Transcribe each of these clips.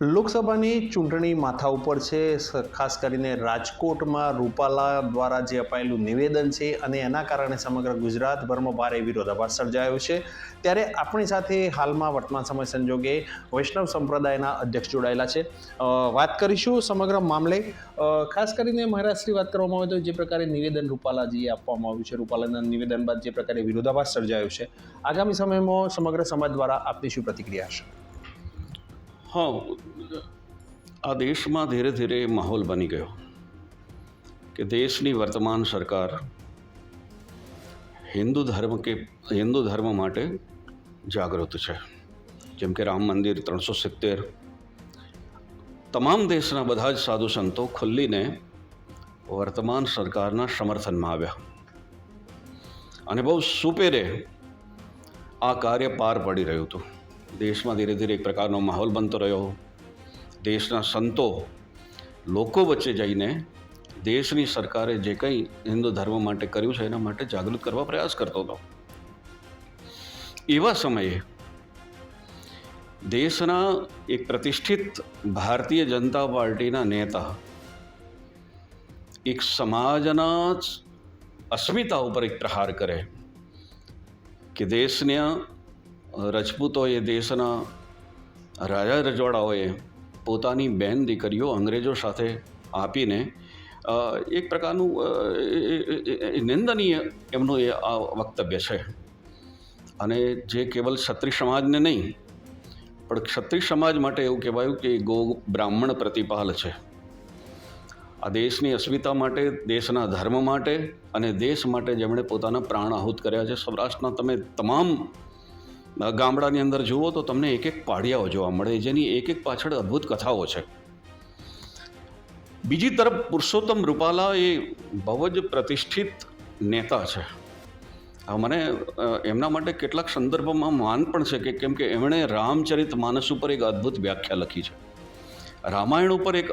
લોકસભાની ચૂંટણી માથા ઉપર છે ખાસ કરીને રાજકોટમાં રૂપાલા દ્વારા જે અપાયેલું નિવેદન છે અને એના કારણે સમગ્ર ગુજરાતભરમાં ભારે વિરોધાભાસ સર્જાયો છે. ત્યારે આપણી સાથે હાલમાં વર્તમાન સમય સંજોગે વૈષ્ણવ સંપ્રદાયના અધ્યક્ષ જોડાયેલા છે. વાત કરીશું સમગ્ર મામલે. ખાસ કરીને મહારાષ્ટ્રની વાત કરવામાં આવે તો જે પ્રકારે નિવેદન રૂપાલાજીએ આપવામાં આવ્યું છે, રૂપાલાના નિવેદન બાદ જે પ્રકારે વિરોધાભાસ સર્જાયો છે. આગામી સમયમાં સમગ્ર સમાજ દ્વારા આપની શું પ્રતિક્રિયા હશે? હા, આ દેશમાં ધીરે ધીરે માહોલ બની ગયો કે દેશની વર્તમાન સરકાર હિન્દુ ધર્મ કે હિન્દુ ધર્મ માટે જાગૃત છે. જેમ કે રામ મંદિર ત્રણસો સિત્તેર. તમામ દેશના બધા જ સાધુ સંતો ખુલ્લીને વર્તમાન સરકારના સમર્થનમાં આવ્યા. અને બહુ સુપેરે આ કાર્ય પાર પડી રહ્યું હતું. દેશમાં ધીરે ધીરે એક પ્રકારનો માહોલ બનતો રહ્યો. દેશના સંતો, લોકો વચ્ચે જઈને દેશની સરકારે જે કંઈ હિન્દુ ધર્મ માટે કર્યું છે એના માટે જાગૃત કરવા પ્રયાસ કરતો હતો. એવા સમયે દેશના એક પ્રતિષ્ઠિત ભારતીય જનતા પાર્ટીના નેતા, એક સમાજના અસ્મિતા ઉપર એક પ્રહાર કરે કે દેશના રજપૂતોએ દેશના રાજા રજવાડાઓએ પોતાની બહેન દીકરીઓ અંગ્રેજો સાથે આપીને એક પ્રકારનું એ- એ- એ- નિંદનીય એમનું એ આ વક્તવ્ય છે. અને જે કેવલ ક્ષત્રિય સમાજને નહીં, પણ ક્ષત્રિય સમાજ માટે એવું કહેવાયું કે એ ગો બ્રાહ્મણ પ્રતિપાલ છે. આ દેશની અસ્મિતા માટે, દેશના ધર્મ માટે અને દેશ માટે જેમણે પોતાના પ્રાણ આહુત કર્યા છે, સૌરાષ્ટ્રના તમે તમામ ગામડાની અંદર જુઓ તો તમને એક એક પાડિયાઓ જોવા મળે, જેની એક એક પાછળ અદ્ભુત કથાઓ છે. બીજી તરફ પુરુષોત્તમ રૂપાલા એ બહુ જ પ્રતિષ્ઠિત નેતા છે. મને એમના માટે કેટલાક સંદર્ભમાં માન પણ છે કે કેમ કે એમણે રામચરિત માનસ ઉપર એક અદ્ભુત વ્યાખ્યા લખી છે. રામાયણ ઉપર એક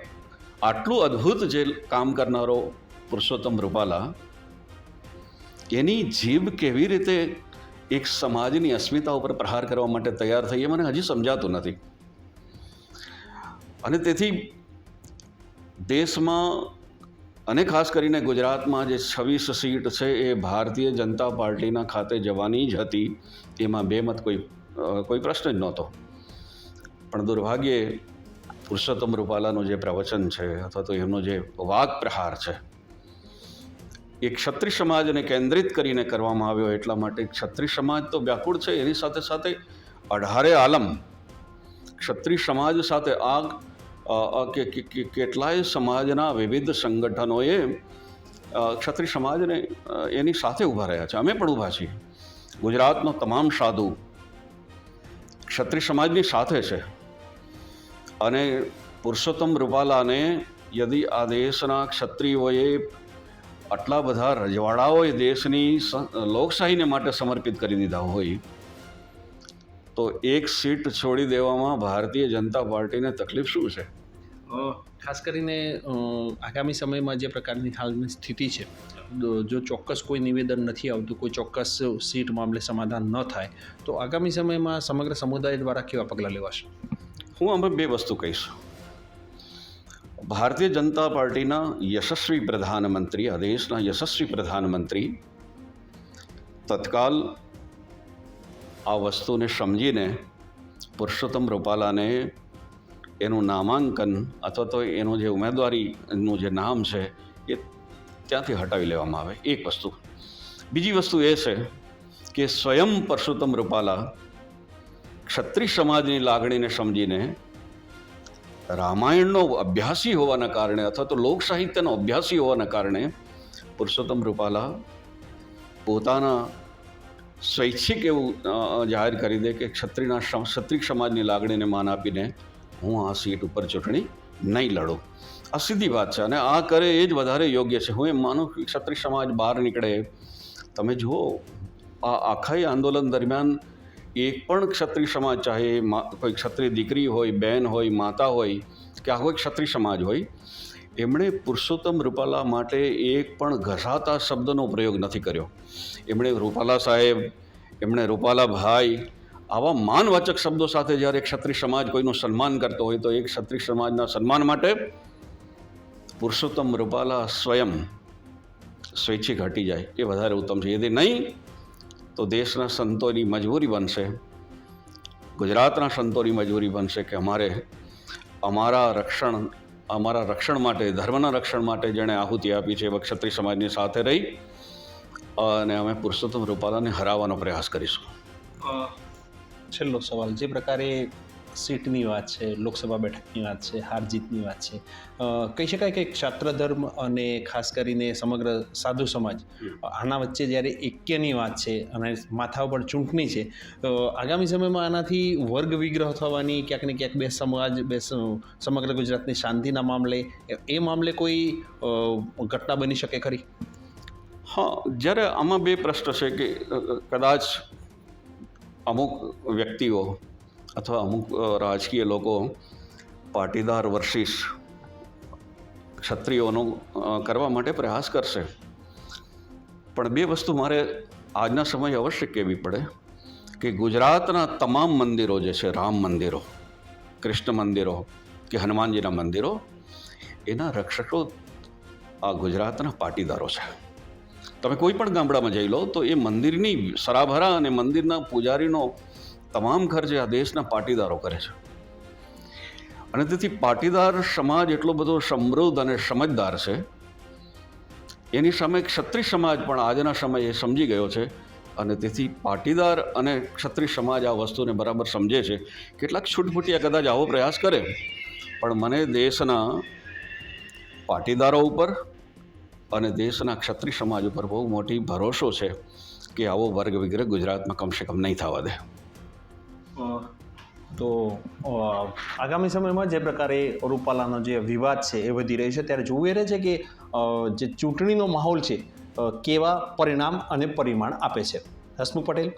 આટલું અદ્ભુત જે કામ કરનારો પુરુષોત્તમ રૂપાલા, એની જીભ કેવી રીતે એક સમાજની અસ્મિતા ઉપર પ્રહાર કરવા માટે તૈયાર થઈ એ મને હજી સમજાતું નથી. અને તેથી દેશમાં અને ખાસ કરીને ગુજરાતમાં જે છવ્વીસ સીટ છે એ ભારતીય જનતા પાર્ટીના ખાતે જવાની જ હતી, એમાં બે મત કોઈ કોઈ પ્રશ્ન જ નહોતો. પણ દુર્ભાગ્યે પુરુષોત્તમ રૂપાલાનું જે પ્રવચન છે અથવા તો એમનો જે વાક પ્રહાર છે એ ક્ષત્રિય સમાજને કેન્દ્રિત કરીને કરવામાં આવ્યો એટલા માટે ક્ષત્રિય સમાજ તો વ્યાકુળ છે, એની સાથે સાથે અઢારે આલમ. ક્ષત્રિય સમાજ સાથે આ કેટલાય સમાજના વિવિધ સંગઠનોએ ક્ષત્રિય સમાજને એની સાથે ઊભા રહ્યા છે. અમે પણ ઊભા છીએ. ગુજરાતનો તમામ સાધુ ક્ષત્રિય સમાજની સાથે છે. અને પુરુષોત્તમ રૂપાલાને યદિ આ દેશના ક્ષત્રિયોએ આટલા બધા રજવાડાઓએ દેશની લોકશાહીને માટે સમર્પિત કરી દીધા હોય તો એક સીટ છોડી દેવામાં ભારતીય જનતા પાર્ટીને તકલીફ શું છે? ખાસ કરીને આગામી સમયમાં જે પ્રકારની હાલની સ્થિતિ છે જો ચોક્કસ કોઈ નિવેદન નથી આવતું કોઈ ચોક્કસ સીટ મામલે સમાધાન ન થાય તો આગામી સમયમાં સમગ્ર સમુદાય દ્વારા કેવા પગલાં લેવાશે? હું આમાં બે વસ્તુ કહીશ. ભારતીય જનતા પાર્ટીના યશસ્વી પ્રધાનમંત્રી, આ દેશના યશસ્વી પ્રધાનમંત્રી તત્કાલ આ વસ્તુને સમજીને પુરુષોત્તમ રૂપાલાને એનું નામાંકન અથવા તો એનું જે ઉમેદવારીનું જે નામ છે એ ત્યાંથી હટાવી લેવામાં આવે. એક વસ્તુ. બીજી વસ્તુ એ છે કે સ્વયં પરસોત્તમ રૂપાલા ક્ષત્રિય સમાજની લાગણીને સમજીને રામાયણનો અભ્યાસી હોવાના કારણે અથવા તો લોક સાહિત્યનો અભ્યાસી હોવાના કારણે પુરુષોત્તમ રૂપાલા પોતાના સ્વૈચ્છિક એવું જાહેર કરી દે કે ક્ષત્રિયના ક્ષત્રિય સમાજની લાગણીને માન આપીને હું આ સીટ ઉપર ચૂંટણી નહીં લડું. આ સીધી વાત છે અને આ કરે એ જ વધારે યોગ્ય છે. હું એમ માનું ક્ષત્રિય સમાજ બહાર નીકળે. તમે જુઓ, આ આખા આંદોલન દરમિયાન એક પણ ક્ષત્રિય સમાજ, ચાહે કોઈ ક્ષત્રિય દીકરી હોય બહેન હોય, માતા હોય, કે આ કોઈ ક્ષત્રિય સમાજ હોય, એમણે પુરુષોત્તમ રૂપાલા માટે એક પણ ઘસાતા શબ્દનો પ્રયોગ નથી કર્યો. એમણે રૂપાલા સાહેબ, એમણે રૂપાલા ભાઈ, આવા માનવાચક શબ્દો સાથે જ્યારે ક્ષત્રિય સમાજ કોઈનું સન્માન કરતો હોય, તો એ ક્ષત્રિય સમાજના સન્માન માટે પુરુષોત્તમ રૂપાલા સ્વયં સ્વૈચ્છિક હટી જાય, એ વધારે ઉત્તમ છે. યદિ નહીં તો દેશના સંતોની મજબૂરી બનશે. ગુજરાતના સંતોની મજબૂરી બનશે કે અમારે અમારા રક્ષણ અમારા રક્ષણ માટે, ધર્મના રક્ષણ માટે જેણે આહુતિ આપી છે, એવા ક્ષત્રિય સમાજની સાથે રહી અને અમે પુરુષોત્તમ રૂપાલાને હરાવવાનો પ્રયાસ કરીશું. છેલ્લો સવાલ. જે પ્રકારે સીટની વાત છે લોકસભા બેઠકની વાત છે હાર જીતની વાત છે. કહી શકાય કે ક્ષાત્ર ધર્મ અને ખાસ કરીને સમગ્ર સાધુ સમાજ આના વચ્ચે જ્યારે એક્યની વાત છે અને માથા ઉપર ચૂંટણી છે તો આગામી સમયમાં આનાથી વર્ગ વિગ્રહ થવાની ક્યાંક ને ક્યાંક બે સમાજ બે સમગ્ર ગુજરાતની શાંતિના મામલે એ- એ મામલે કોઈ ઘટના બની શકે ખરી? હા જ્યારે આમાં બે પ્રશ્ન છે કે કદાચ અમુક વ્યક્તિઓ અથવા અમુક રાજકીય લોકો પાટીદાર વર્સિસ ક્ષત્રિયોનો કરવા માટે પ્રયાસ કરશે. પણ બે વસ્તુ મારે આજના સમયે અવશ્ય કહેવી પડે કે ગુજરાતના તમામ મંદિરો જે છે, રામ મંદિરો, કૃષ્ણ મંદિરો કે હનુમાનજીના મંદિરો, એના રક્ષકો આ ગુજરાતના પાટીદારો છે. તમે કોઈ પણ ગામડામાં જઈ લો તો એ મંદિરની સરાભરા અને મંદિરના પૂજારીનો તમામ ખર્ચ આ દેશના પાટીદારો કરે છે. અને તેથી પાટીદાર સમાજ એટલો બધો સમૃદ્ધ અને સમજદાર છે. એની સામે ક્ષત્રિય સમાજ પણ આજના સમયે સમજી ગયો છે અને તેથી પાટીદાર અને ક્ષત્રિય સમાજ આ વસ્તુને બરાબર સમજે છે. કેટલાક છૂટફૂટિયા કદાચ આવો પ્રયાસ કરે, પણ મને દેશના પાટીદારો ઉપર અને દેશના ક્ષત્રિય સમાજ ઉપર બહુ મોટી ભરોસો છે કે આવો વર્ગ વિગ્રહ ગુજરાતમાં કમસે કમ નહીં થવા દે. તો આગામી સમયમાં જે પ્રકારે રૂપાલાનો જે વિવાદ છે એ વધી રહ્યો છે, ત્યારે જોવું એ રહે છે કે જે ચૂંટણીનો માહોલ છે કેવા પરિણામ અને પરિમાણ આપે છે? હસમુખ પટેલ.